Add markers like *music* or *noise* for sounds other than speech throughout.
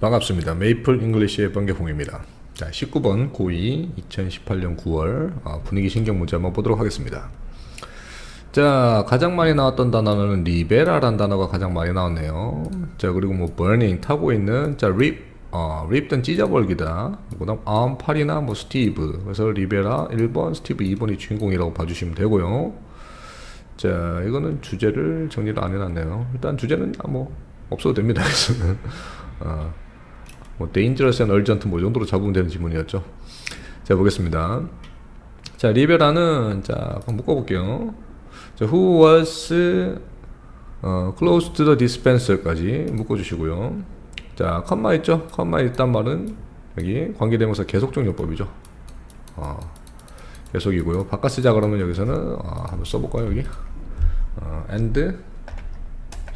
반갑습니다. 메이플 잉글리시의 번개홍입니다. 자, 19번 고2 2018년 9월 어, 분위기 신경 문제 한번 보도록 하겠습니다. 자, 가장 많이 나왔던 단어는 리베라란 단어가 가장 많이 나왔네요. 자, 그리고 뭐 burning 타고 있는 자, rip 어, rip든 찢어버리기다. 그다음 arm 팔이나 뭐 스티브. 그래서 리베라 1번, 스티브 2번이 주인공이라고 봐주시면 되고요. 자, 이거는 주제를 정리를 안 해놨네요. 일단 주제는 아, 뭐 없어도 됩니다. *laughs* 그래서는 어, 뭐 dangerous and urgent 뭐 정도로 잡으면 되는 지문이었죠. 자 보겠습니다. 자 리베라는 자 한번 묶어볼게요. 자 who was 어, close to the dispenser까지 묶어주시고요. 자 컴마 있죠? 컴마 있단 말은 여기 관계대명사 계속적용법이죠. 어, 계속이고요. 바깥 쓰자 그러면 여기서는 어, 한번 써볼까요 여기? 어, and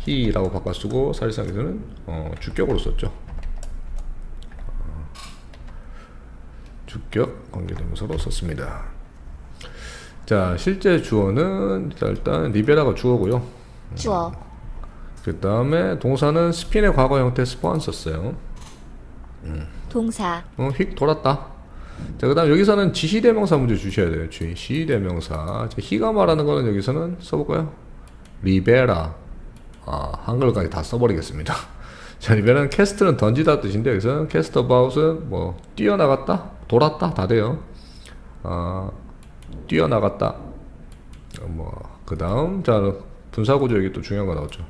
he라고 바꿔 쓰고 사실상에서는 어, 주격으로 썼죠. 주격 관계대명사로 썼습니다. 자, 실제 주어는 일단 리베라가 주어고요. 주어 그 다음에 동사는 스핀의 과거 형태 스폰 썼어요. 동사 어, 휙 돌았다. 자, 그 다음 여기서는 지시대명사 문제 주셔야 돼요. 지시대명사. 자, 히가 말하는 거는 여기서는 써볼까요? 리베라. 아, 한글까지 다 써버리겠습니다. *laughs* 자, 리베라는 캐스트는 던지다 뜻인데 여기서는 캐스트 어바웃은 뭐 뛰어나갔다, 돌았다 다 돼요. 아, 뛰어나갔다. 어, 뭐, 그 다음, 자, 분사구조 여기 또 중요한 거 나왔죠.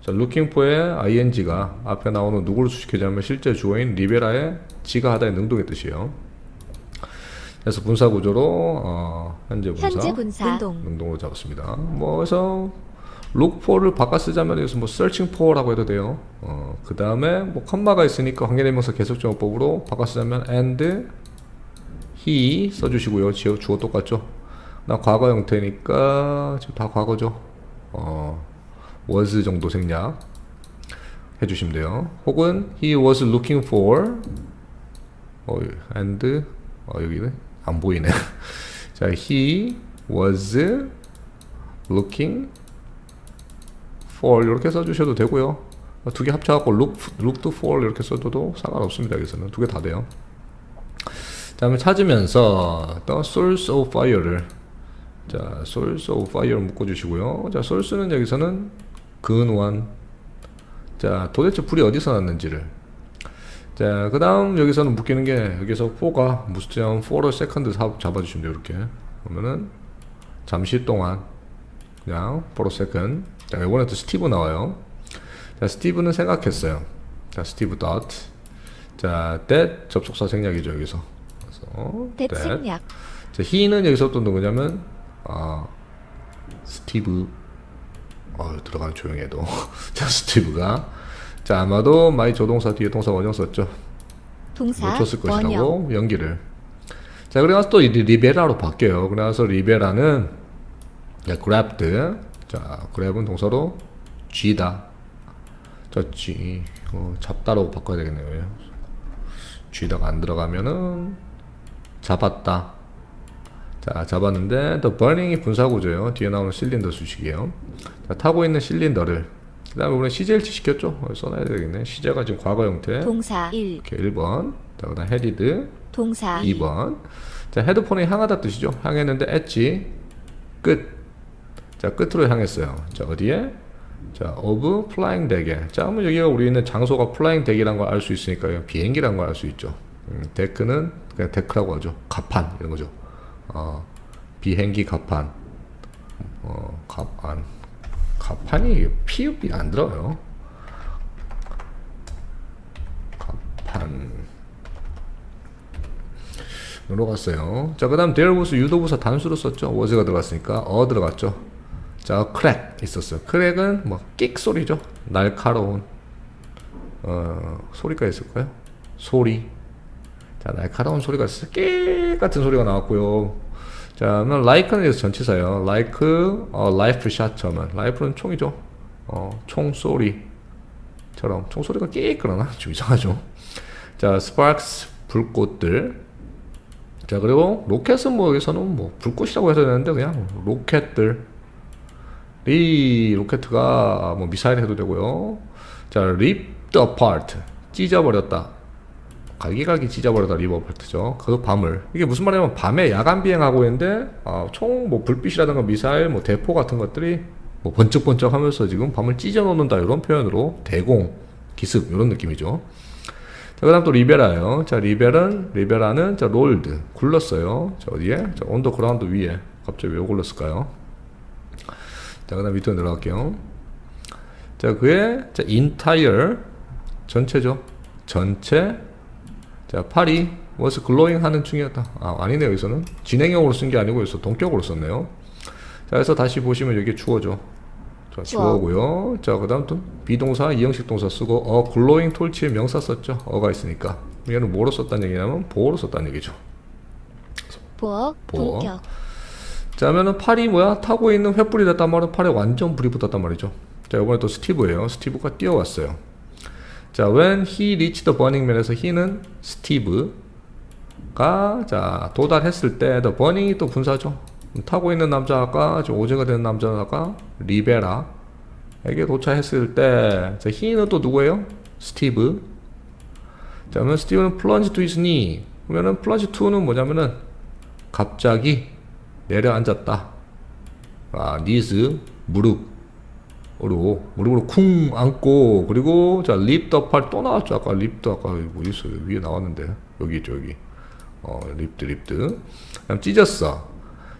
자, looking for의 ing가 앞에 나오는 누구를 수식해주냐면 실제 주어인 리베라의 지가 하다의 능동의 뜻이에요. 그래서 분사 구조로 어, 현재 분사, 현재 분사 운동 능동으로 잡았습니다. 뭐 그래서 look for를 바꿔 쓰자면 여기서 뭐 searching for라고 해도 돼요. 어, 그 다음에 뭐 컴마가 있으니까 관계대명사 계속적용법으로 바꿔 쓰자면 and he 써주시고요. 지어 주어 똑같죠. 나 과거 형태니까 지금 다 과거죠. 어, was 정도 생략 해주시면 돼요. 혹은 he was looking for 어, and 어, 여기는 안 보이네. *laughs* 자, he was looking for 이렇게 써주셔도 되고요. 두 개 합쳐갖고 look, looked for 이렇게 써도 상관없습니다. 여기서는 두 개 다 돼요. 다음에 찾으면서 the source of fire를 자 source of fire를 묶어주시고요. 자 source는 여기서는 근원 자 도대체 불이 어디서 났는지를 자, 그 다음 여기서는 묶이는 게 여기서 for가 무수점 for a second 잡아주시면 돼요. 이렇게 그러면은 잠시 동안 그냥 for a second 자, 이번에 또 스티브 나와요. 자, 스티브는 생각했어요. 자, 스티브 dot 자, that 접속사 생략이죠 여기서. 그래서 대 that. 생략 자, he는 여기서 또 누구냐면 아 스티브 어 들어가는 조용히 해도. *laughs* 자 스티브가. 자 아마도 마이 조동사 뒤에 동사 원형 썼죠? 동사 놓쳤을 원형 것이라고? 연기를. 자 그래서 또이 리베라로 바뀌어요. 그래서 리베라는 자, grabbed. 자 grab은 동사로 쥐다. 자 쥐, 어, 잡다로 바꿔야 되겠네요. 쥐다가 안 들어가면은 잡았다. 자 잡았는데 더 burning이 분사 구조예요. 뒤에 나오는 실린더 수식이에요. 자, 타고 있는 실린더를. 그 다음에 우리는 CJLT 시켰죠? 어, 써놔야 되겠네. 시제가 지금 과거 형태. 동사 1 이렇게 1번. 자, 그 다음 헤디드. 동사 2 2번. 자 헤드폰이 향하다 뜻이죠. 향했는데 엣지. 끝 자 끝으로 향했어요. 자 어디에? 자 of flying deck에. 자 그러면 여기가 우리 있는 장소가 flying deck이라는 걸알 수 있으니까 비행기라는 걸알 수 있죠 음, 데크는 그냥 데크라고 하죠 가판 이런 거죠 어, 비행기 가판 어, 가판 가판이 피읍이 안 들어요 가판 으로 갔어요. 자, 그 다음 there was 유도부사 단수로 썼죠. was가 들어갔으니까 어 들어갔죠. 자, crack 있었어요. crack은 뭐 끽 소리죠. 날카로운 어, 소리가 있을까요? 소리. 자, 날카로운 소리가. 끽 같은 소리가 나왔고요. 자, 그러면 like는 여기서 전치사예요. like 어, life shot처럼. life는 총이죠. 어, 총 소리처럼 총 소리가 끽 그러나 *laughs* 좀 이상하죠. 자, sparks 불꽃들. 자 그리고 로켓은 뭐 여기서는 뭐 불꽃이라고 해서 되는데 그냥 로켓들 이 로켓가 뭐 미사일 해도 되고요 자 ripped 찢어버렸다. 갈기갈기 찢어버렸다 리버 볼트죠. 그 밤을 이게 무슨 말이냐면 밤에 야간 비행하고 있는데 어, 총뭐 불빛이라든가 미사일 뭐 대포 같은 것들이 뭐 번쩍번쩍하면서 지금 밤을 찢어놓는다 이런 표현으로 대공 기습 이런 느낌이죠. 자, 그 다음 또 리베라예요. 자, 리베는 리베라는 자 롤드 굴렀어요. 자 어디에? 자 언더그라운드 위에 갑자기 왜 굴렀을까요? 자, 그 다음 밑으로 내려갈게요. 자, 그의 자 entire 전체죠. 전체 자 팔이 was glowing 하는 중이었다. 아 아니네요 여기서는 진행형으로 쓴 게 아니고 여기서 동격으로 썼네요. 자 그래서 다시 보시면 여기 주어죠. 자 주어. 주어고요. 자 그다음 또 비동사 이형식 동사 쓰고 어 glowing 톨치에 명사 썼죠. 어가 있으니까 얘는 뭐로 썼다는 얘기냐면 보어로 썼다는 얘기죠. 보어, 보어. 동격, 자, 하면은 팔이 뭐야? 타고 있는 횃불이 됐단 말은 팔에 완전 불이 붙었단 말이죠. 자, 이번에 또 스티브예요. 스티브가 뛰어왔어요. 자, when he reached the burning man에서 he는 스티브가 자 도달했을 때 the burning이 또 분사죠. 타고 있는 남자가 저 오제가 된 남자가 리베라에게 도착했을 때, 자, he는 또 누구예요? 스티브. 자, 그러면 스티브는 plunge to his knee. 그러면은 plunge to는 뭐냐면은 갑자기 내려앉았다. 아, 니즈 무릎 으로 무릎으로 쿵 안고 그리고 자 립더 팔 또 나왔죠. 아까 립더 아까 뭐 있어요 위에 나왔는데 여기 있죠 여기 어 립드 립드 그다음 찢었어.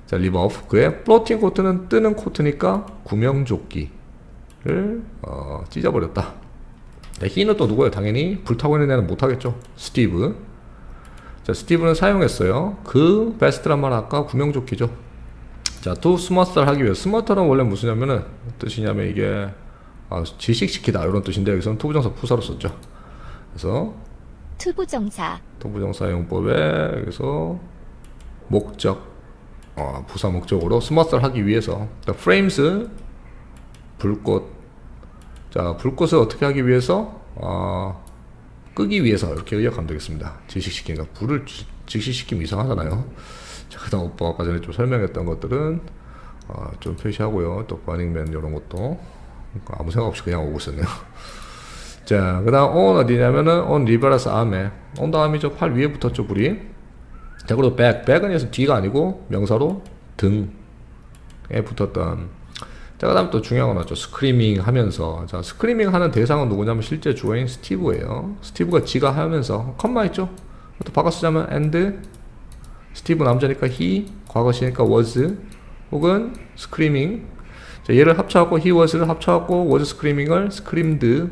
자 리버프 그의 플로팅 코트는 뜨는 코트니까 구명조끼를 어, 찢어버렸다. 자, 히는 또 누구예요? 당연히 불타고 있는 애는 못하겠죠. 스티브. 자, 스티브는 사용했어요. 그 베스트란 말 아까 구명조끼죠. 자, 또 스마트를 하기 위해 스마트는 원래 무슨냐면은 뜻이냐면 이게 아, 지식시키다 이런 뜻인데 여기서는 투부정사 부사로 썼죠. 그래서 투부정사, 투부정사 용법에 여기서 목적 어, 부사 목적으로 스마트를 하기 위해서 the frames 불꽃 자 불꽃을 어떻게 하기 위해서 어, 끄기 위해서 이렇게 의역하면 되겠습니다. 지식시키니까 불을 지- 직시시키면 이상하잖아요. 자, 그다음 오빠가 아까 전에 좀 설명했던 것들은 어, 좀 표시하고요. 또 버닝맨 이런 것도 아무 생각 없이 그냥 오고 있었네요. *laughs* 자, 그 다음 on 어디냐면은 on 리버라스 암에 on 다음이죠. 팔 위에 붙었죠 불이. 자, 그리고 back back은 여기서 뒤가 아니고 명사로 등에 붙었던. 자, 그 다음 또 중요한 건 맞죠. 스크리밍 하면서 자, 스크리밍 하는 대상은 누구냐면 실제 주어인 스티브예요. 스티브가 지가 하면서 컴마 있죠. 또 바꿔 쓰자면 and 스티브 남자니까 he 과거 시니까 was 혹은 screaming 자, 얘를 합쳐갖고 he was를 합쳐갖고 was screaming을 screamed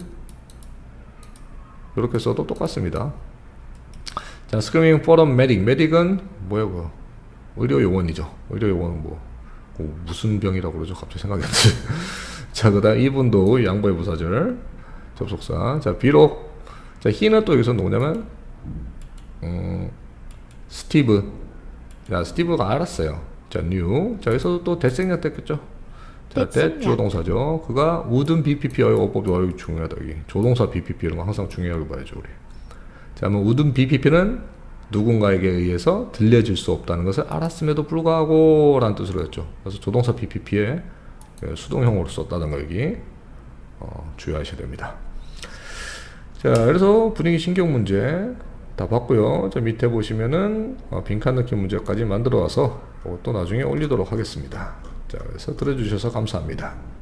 이렇게 써도 똑같습니다. 자, screaming for a medic. medic은 뭐야, 그 의료 요원이죠. 의료 요원은 뭐, 뭐 무슨 병이라고 그러죠? 갑자기 생각이 안 나요. *laughs* 자, 그 다음 이분도 양보의 부사절 접속사. 자, 비록 자, he는 또 여기서 누구냐면 음, 스티브. 자, 스티브가 알았어요. 자, new. 자, 여기서도 또 대생략 됐겠죠. 자, 대 대생략. 조동사죠. 그가 wouldn't BPP 어법이 어이 중요하다 여기. 조동사 BPP 이런 거 항상 중요하게 봐야죠, 우리. 자, 그러면 wouldn't BPP는 누군가에게 의해서 들려질 수 없다는 것을 알았음에도 불구하고 라는 뜻으로 했죠. 그래서 조동사 BPP에 수동형으로 썼다는 거 여기 어, 주의하셔야 됩니다. 자, 그래서 분위기 신경 문제 다 봤고요. 저 밑에 보시면은 어, 빈칸 넣기 문제까지 만들어 와서 또 나중에 올리도록 하겠습니다. 자, 그래서 들어주셔서 감사합니다.